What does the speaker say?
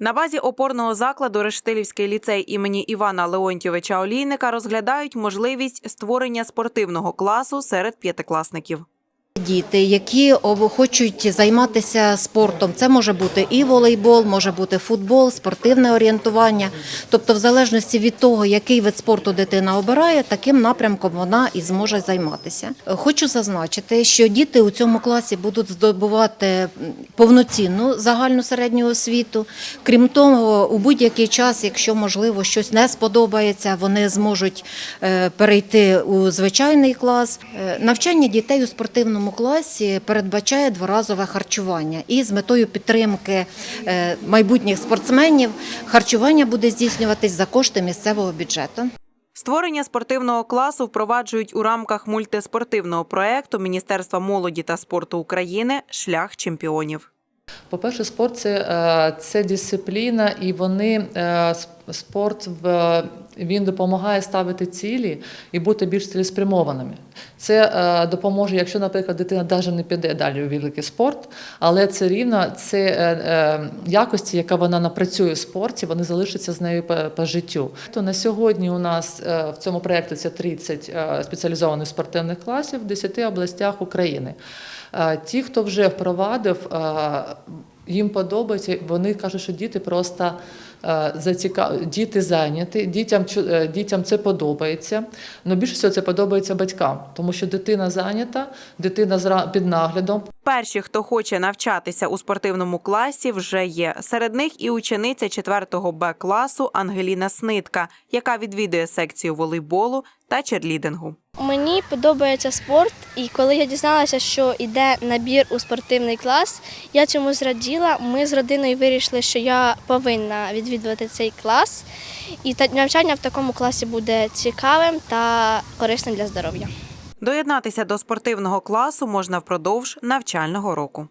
На базі опорного закладу Рештилівський ліцей імені Івана Леонтьовича Олійника розглядають можливість створення спортивного класу серед п'ятикласників. Діти, які хочуть займатися спортом, це може бути і волейбол, може бути футбол, спортивне орієнтування. Тобто, в залежності від того, який вид спорту дитина обирає, таким напрямком вона і зможе займатися. Хочу зазначити, що діти у цьому класі будуть здобувати повноцінну загальну середню освіту. Крім того, у будь-який час, якщо можливо щось не сподобається, вони зможуть е, перейти у звичайний клас. Е, Навчання дітей у спортивному класі передбачає дворазове харчування. І з метою підтримки е, майбутніх спортсменів харчування буде здійснюватись за кошти місцевого бюджету. Створення спортивного класу впроваджують у рамках мультиспортивного проекту Міністерства молоді та спорту України Шлях чемпіонів. По-перше, спорт це, е, це дисципліна, і вони е, спорт в він допомагає ставити цілі і бути більш цілеспрямованими. Це е, допоможе, якщо, наприклад, дитина навіть не піде далі у великий спорт, але це рівно це е, е, якості, яка вона напрацює в спорті, вони залишаться з нею по, по життю. То на сьогодні у нас е, в цьому проєкті це 30 е, спеціалізованих спортивних класів в 10 областях України. Е, Ті, хто вже впровадив, е, їм подобається, вони кажуть, що діти просто е, зацікав... діти зайняті, дітям, е, дітям це подобається. Але більше всього це подобається батькам, тому що дитина зайнята, дитина під наглядом, Перші, хто хоче навчатися у спортивному класі, вже є. Серед них і учениця 4-го Б класу Ангеліна Снитка, яка відвідує секцію волейболу та черлідингу. Мені подобається спорт, і коли я дізналася, що йде набір у спортивний клас, я цьому зраділа. Ми з родиною вирішили, що я повинна відвідувати цей клас, і навчання в такому класі буде цікавим та корисним для здоров'я. Доєднатися до спортивного класу можна впродовж навчального року.